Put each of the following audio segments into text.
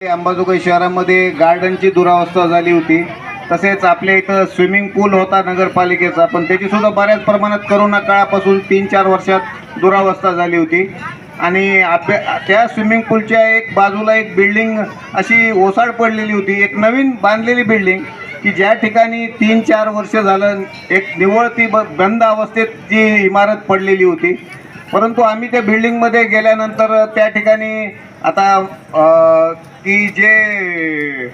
अंबाजोगाई शहरामध्ये गार्डनची दुरावस्था झाली होती. तसेच आपल्या इथं स्विमिंग पूल होता नगरपालिकेचा पण त्याची सुद्धा बऱ्याच प्रमाणात करोना काळापासून तीन चार वर्षात दुरावस्था झाली होती. आणि आपल्या त्या स्विमिंग पूलच्या एक बाजूला एक बिल्डिंग अशी ओसाड पडलेली होती. एक नवीन बांधलेली बिल्डिंग की ज्या ठिकाणी तीन चार वर्ष झालं एक निवळ ती ब बंद अवस्थेत जी इमारत पडलेली होती. परंतु आम्ही त्या बिल्डिंगमध्ये गेल्यानंतर त्या ठिकाणी आता की ती जे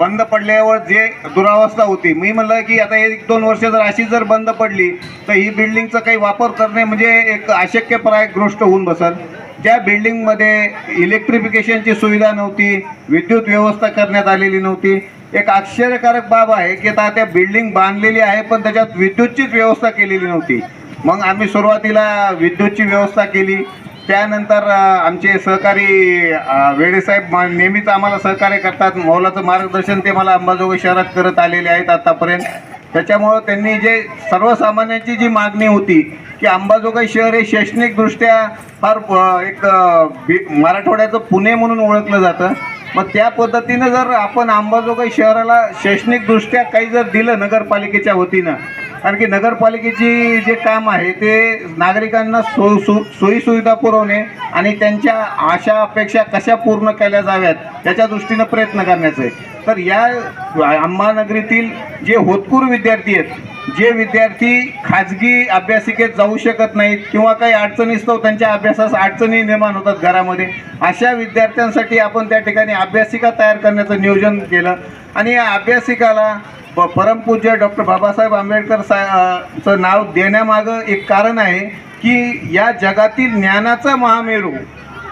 बंद पडल्यावर जे दुरावस्था होती मी म्हणलं की आता एक दोन वर्ष जर अशी जर बंद पडली तर ही बिल्डिंगचा काही वापर करणे म्हणजे एक अशक्यप्राय गोष्ट होऊन बसल. ज्या बिल्डिंगमध्ये इलेक्ट्रिफिकेशनची सुविधा नव्हती विद्युत व्यवस्था करण्यात आलेली नव्हती. एक आश्चर्यकारक बाब आहे की आता त्या बिल्डिंग बांधलेली आहे पण त्याच्यात विद्युतचीच व्यवस्था केलेली नव्हती. मग आम्ही सुरुवातीला विद्युतची व्यवस्था केली. त्यानंतर आमचे सहकारी वेडेसाहेब मा- नेहमीच आम्हाला सहकार्य करतात. मौलाचं मार्गदर्शन ते मला अंबाजोगाई शहरात करत आलेले आहेत आतापर्यंत. त्याच्यामुळं त्यांनी जे सर्वसामान्यांची जी मागणी होती की अंबाजोगाई शहर हे शैक्षणिकदृष्ट्या फार एक मराठवाड्याचं पुणे म्हणून ओळखलं जातं. मग त्या पद्धतीनं जर आपण अंबाजोगाई शहराला शैक्षणिकदृष्ट्या काही जर दिलं नगरपालिकेच्या वतीनं कारण की नगरपालिकेची जे काम आहे ते नागरिकांना सो सु सोयीसुविधा पुरवणे आणि त्यांच्या आशा अपेक्षा कशा पूर्ण केल्या जाव्यात त्याच्या दृष्टीनं प्रयत्न करण्याचं आहे. तर या अंबानगरीतील जे होतकूर विद्यार्थी आहेत जे विद्यार्थी खाजगी अभ्यासिकेत जाऊ शकत नाहीत किंवा काही अडचणीस्तव त्यांच्या अभ्यासास अडचणी निर्माण होतात घरामध्ये अशा विद्यार्थ्यांसाठी आपण त्या ठिकाणी अभ्यासिका तयार करण्याचं नियोजन केलं. आणि या अभ्यासिकाला प परमपूज्य डॉक्टर बाबासाहेब आंबेडकर सा चं नाव देण्यामागं एक कारण आहे की या जगातील ज्ञानाचा महामेरू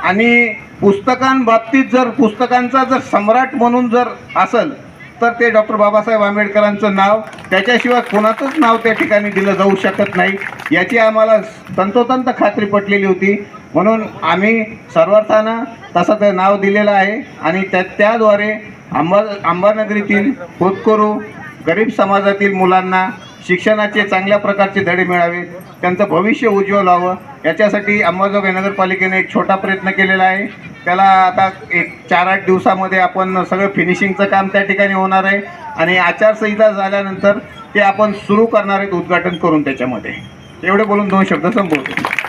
आणि पुस्तकांबाबतीत जर पुस्तकांचा जर सम्राट म्हणून जर असेल तर ते डॉक्टर बाबासाहेब आंबेडकरांचं नाव त्याच्याशिवाय कोणाचंच नाव त्या ठिकाणी दिलं जाऊ शकत नाही याची आम्हाला तंतोतंत खात्री पटलेली होती. म्हणून आम्ही सर्वार्थानं तसं ते नाव दिलेलं आहे आणि त्या त्याद्वारे अंबा आंबानगरीतील होतकरू गरीब समाजातील मुलांना शिक्षणाचे चांगल्या प्रकारचे धडे मिळावे त्यांचं भविष्य उज्ज्वल व्हावं याच्यासाठी अंबाजोगाई नगरपालिकेने एक छोटा प्रयत्न केलेला आहे. त्याला आता एक चार आठ दिवसामध्ये आपण सगळं फिनिशिंगचं काम त्या ठिकाणी होणार आहे आणि आचारसंहिता झाल्यानंतर ते आपण सुरू करणार आहेत उद्घाटन करून त्याच्यामध्ये. एवढे बोलून दोन शब्द संपवतो.